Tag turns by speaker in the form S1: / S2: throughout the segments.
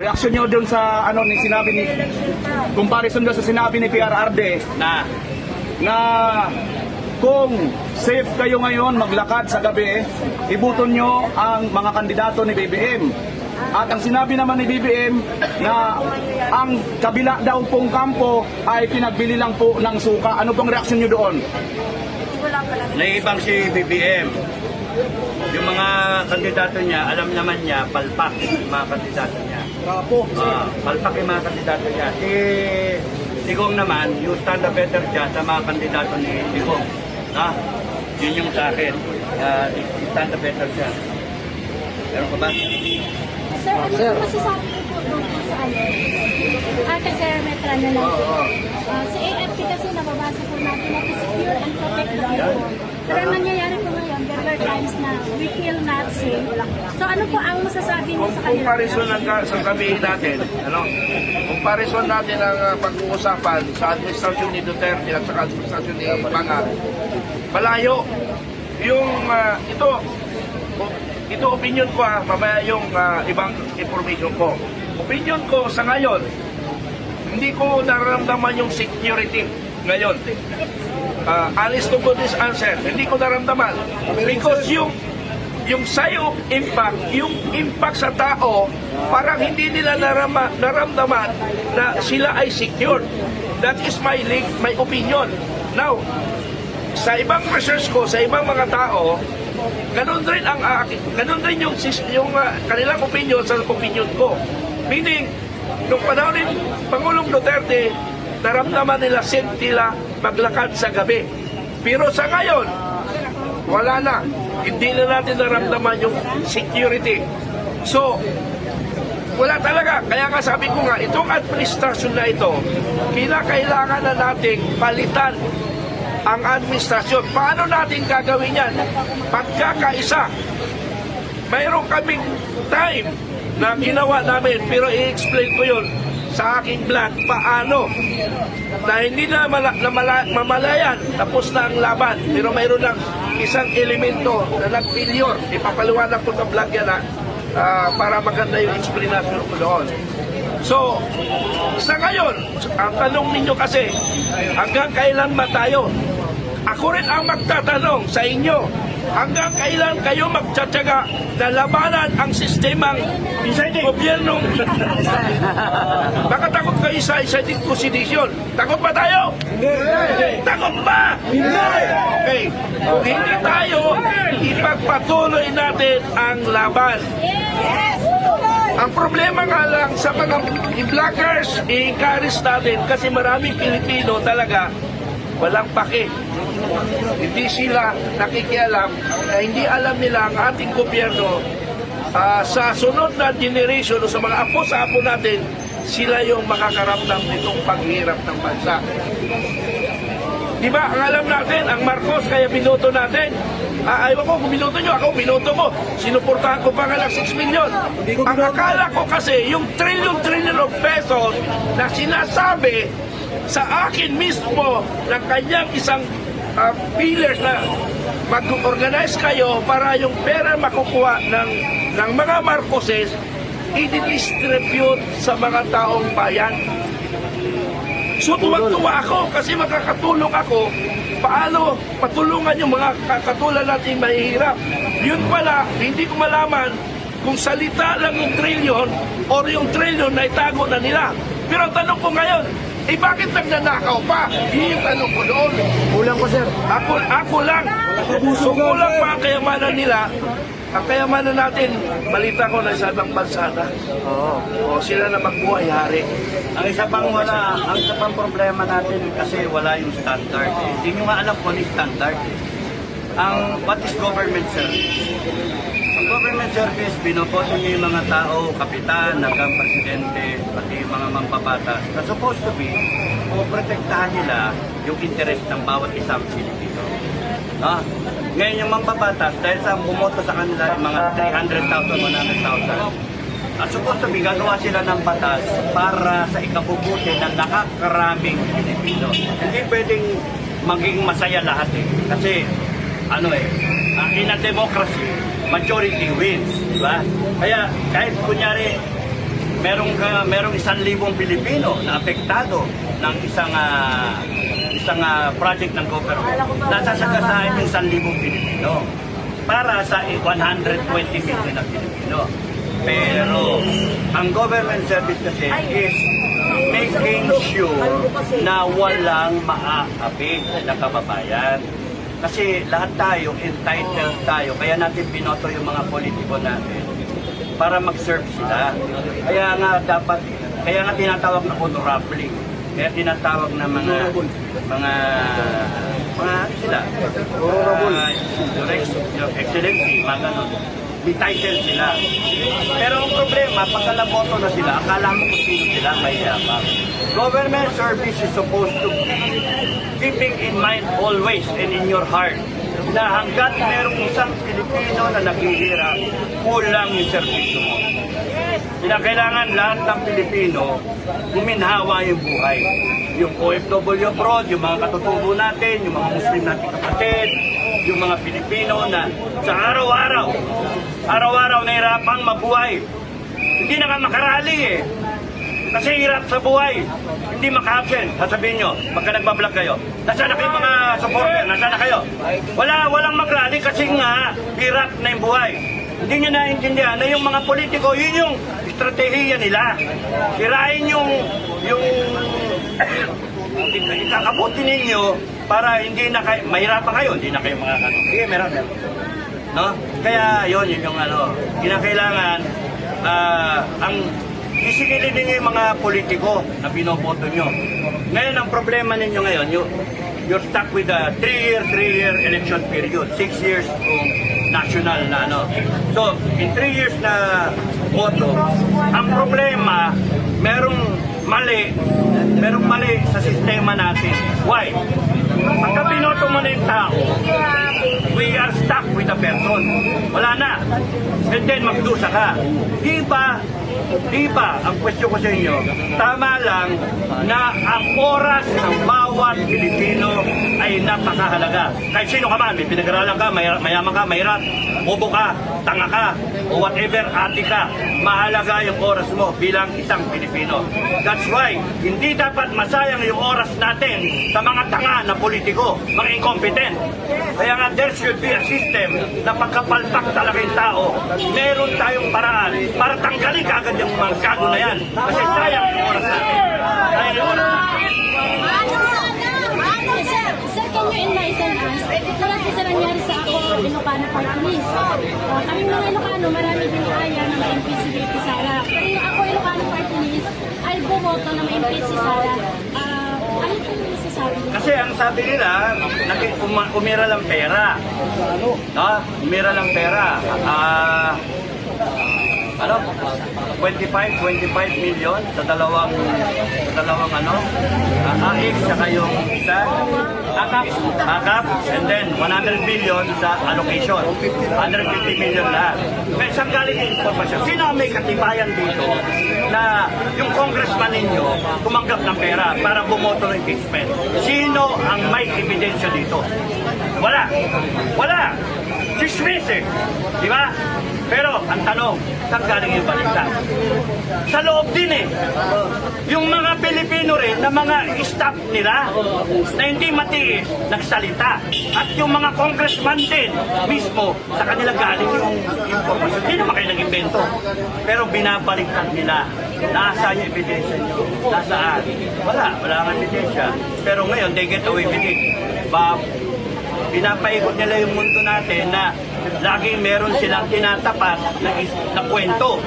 S1: Reaksyon nyo dun sa ano ni sinabi ni comparison doon sa sinabi ni PRRD
S2: na
S1: na kung safe kayo ngayon maglakad sa gabi, ibuton nyo ang mga kandidato ni BBM. At ang sinabi naman ni BBM na ang kabila daw pong kampo ay pinagbili lang po ng suka. Ano pong reaksyon nyo doon?
S2: naibang si BBM. Yung mga kandidato niya, alam naman niya, palpak yung mga kandidato niya.
S1: Kapo.
S2: Ah, palpak yung mga kandidato niya. Si Digong naman, you stand a better siya sa mga kandidato ni Digong. Ha? Yun yung sa akin. Uh, stand a better siya. Meron ka ba?
S3: Sir, ano sir. masasabi niyo po doon sa ano? Ah, kasi metra na lang po. Ah, sa AFP kasi nababasa po natin na to secure and protect the people. Pero ang nangyayari po ngayon, there were times na we feel not safe. So ano po ang masasabi niyo sa kanila?
S4: comparison ng ka- sa sabihin natin, ano, comparison natin ang uh, pag-uusapan sa administrasyon ni Duterte at sa administrasyon ni Bangar. Malayo. Yung uh, ito, ito opinion ko ha, mamaya yung uh, ibang information ko. Opinion ko sa ngayon, hindi ko nararamdaman yung security ngayon. Uh, honest to goodness answer, hindi ko naramdaman. Because yung yung of impact, yung impact sa tao, parang hindi nila narama, naramdaman na sila ay secured. That is my link, my opinion. Now, sa ibang research ko, sa ibang mga tao, ganun rin ang akin, ganun rin yung, yung ah, kanilang opinion sa opinion ko. Meaning, nung panahon ni Pangulong Duterte, naramdaman nila safe nila maglakad sa gabi. Pero sa ngayon, wala na. Hindi na natin naramdaman yung security. So, wala talaga. Kaya nga sabi ko nga, itong administrasyon na ito, kinakailangan na nating palitan ang administrasyon. Paano natin gagawin yan? Pagkakaisa. Mayroon kaming time na ginawa namin, pero i-explain ko yun sa aking vlog paano? Na hindi na, mala, mamalayan tapos na ang laban. Pero mayroon lang isang elemento na nag-failure. Ipapaliwanag ko sa vlog yan ah, para maganda yung explanation ko doon. So sa ngayon ang tanong ninyo kasi hanggang kailan ba tayo ako rin ang magtatanong sa inyo hanggang kailan kayo magtsatsaga na labanan ang sistemang gobyernong Baka takot kayo sa excited constitution. Takot ba tayo? Hindi. Takot ba? Hindi. Okay. Kung hindi tayo, ipagpatuloy natin ang laban. Ang problema nga lang sa mga vloggers, i-encourage natin kasi maraming Pilipino talaga walang pake. Hindi sila nakikialam na hindi alam nila ang ating gobyerno ah, sa sunod na generation o sa mga apo sa apo natin, sila yung makakaramdam nitong paghirap ng bansa. Di ba? Ang alam natin, ang Marcos, kaya binoto natin. Ah, ayaw ko, kung binoto nyo, ako binoto ko. Sinuportahan ko pa nga ng 6 million. Ang akala ko kasi, yung trillion-trillion of pesos na sinasabi sa akin mismo ng kanyang isang uh, pillars na mag-organize kayo para yung pera makukuha ng, ng mga Marcoses i-distribute sa mga taong bayan. So tuwag-tuwa ako kasi makakatulong ako paano patulungan yung mga katulad nating mahihirap. Yun pala, hindi ko malaman kung salita lang yung trilyon or yung trilyon na itago na nila. Pero tanong ko ngayon, eh bakit nagnanakaw pa? Yun yung tanong ko doon.
S1: Kulang po sir.
S4: Ako, ako lang. So kulang pa ang kayamanan nila. Ang kayamanan natin, balita ko na sa ibang bansa na.
S1: Oo.
S4: O sila na magbuhay hari.
S2: Ang isa pang wala, ang isa pang problema natin kasi wala yung standard. Eh. Hindi nyo nga alam kung ano yung standard. Eh. Ang what is government service? Ang government service, binoboto niyo yung mga tao, kapitan, hanggang presidente, pati mga mambabatas, na supposed to be, o protektahan nila yung interest ng bawat isang Pilipino. Ah, ngayon yung mambabatas, dahil sa bumoto sa kanila yung mga 300,000, 100,000, at supposed to be, gagawa sila ng batas para sa ikabubuti ng nakakaraming Pilipino. Hindi pwedeng maging masaya lahat eh. Kasi, ano eh, in a democracy, majority wins. Di ba? Kaya, kahit kunyari, merong ka, merong isang libong Pilipino na apektado ng isang ah, isang ah, project ng government. Nasasagasaan yung isang libong Pilipino para sa 120 million na Pilipino. Pero ang government service kasi is making sure na walang maaapit na kababayan. Kasi lahat tayo, entitled tayo. Kaya natin binoto yung mga politiko natin para mag-serve sila. Kaya nga dapat, kaya nga tinatawag na honorably. Kaya tinatawag na mga, mga, mga sila, uh, your, ex, your excellency, mga ganun. May title sila. Pero ang problema, pagka naboto na sila, akala mo kung sino sila, may yabang. Government service is supposed to be keeping in mind always and in your heart na hanggat merong isang Pilipino na naghihirap, kulang yung serbisyo mo. Kinakailangan lahat ng Pilipino guminhawa yung buhay. Yung OFW abroad, yung mga katutubo natin, yung mga Muslim natin kapatid, yung mga Pilipino na sa araw-araw, araw-araw nahirapang mabuhay. Hindi na nga makarali eh. Kasi hirap sa buhay. Hindi maka-absent. Sasabihin nyo, pagka nagbablog kayo, nasaan na kayo mga supporter? Nasaan na kayo? Wala, walang mag-rally kasi nga, hirap na yung buhay. Hindi nyo naiintindihan na yung mga politiko, yun yung estratehiya nila. Sirain yung, yung ikakabuti ninyo para hindi na kayo, mahirapan kayo, hindi na kayo mga ano. Sige, meron, meron. No? Kaya yun, yun yung ano, kinakailangan, ah, ang isigilin ninyo yung mga politiko na binoboto nyo. Ngayon, ang problema ninyo ngayon, you, you're stuck with a 3-year, 3-year election period. 6 years kung national na ano. So, in 3 years na boto, ang problema, merong mali, merong mali sa sistema natin. Why? Pagka binoto mo na yung tao, we are stuck with a person. Wala na. And then magdusa ka. Di ba, di ba, ang question ko sa inyo, tama lang na ang oras ng bawat Pilipino ay napakahalaga. Kahit sino ka man, may pinag-aralan ka, may, mayaman ka, mahirap, bobo ka, tanga ka, o whatever, ati ka, mahalaga yung oras mo bilang isang Pilipino. That's why, hindi dapat masayang yung oras natin sa mga tanga na politiko, mga incompetent. Kaya nga, there should be a system na pagkapalpak talaga yung tao, meron tayong paraan para tanggalin kagad yung mga gago na yan. Kasi sayang yung oras natin. Sayang yung oras.
S3: Sir, can you enlighten us? Kasi sa nangyari sa ako, Ilocano Party List. Uh, kami mga Ilocano, marami din kaya na ma-impeach si. Pero ako, Ilocano List, ay bumoto na ma-impeach si Sara. Ah, ano po yung masasabi niyo?
S2: Kasi ang sabi nila, umira lang pera. No? Umira lang pera. Ah, ano? 25, 25 million sa dalawang sa dalawang ano? Uh, AX saka yung isa akap, akap, and then 100 million sa allocation. 150 million lahat. Pero saan galing yung informasyon? Sino ang may katibayan dito na yung congressman ninyo tumanggap ng pera para bumoto ng impeachment? Sino ang may ebidensya dito? Wala. Wala. Dismiss eh. Di ba? Ang tanong, saan galing yung balita? Sa loob din eh. Yung mga Pilipino rin na mga staff nila na hindi matiis, nagsalita. At yung mga congressman din mismo, sa kanila galing yung information. Hindi naman kayo nag-invento. Pero binabaliktad nila. Nasaan yung ebidensya nyo? Nasaan? Wala. Wala kang ebidensya. Pero ngayon, they get away with it. Ba, pinapaikot nila yung mundo natin na laging meron silang tinatapat na, is- na kwento,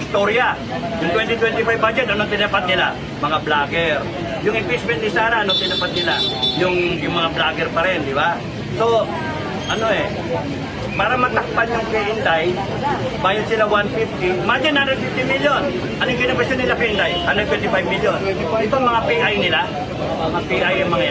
S2: istorya. Yung 2025 budget, ano tinapat nila? Mga vlogger. Yung impeachment ni Sara, ano tinapat nila? Yung, yung mga vlogger pa rin, di ba? So, ano eh, para matakpan yung kay Inday, bayad sila 150, imagine 150 million. Anong kinabasyon nila kay Inday? 125 million. Ito mga PI nila, mga PI yung mga yan.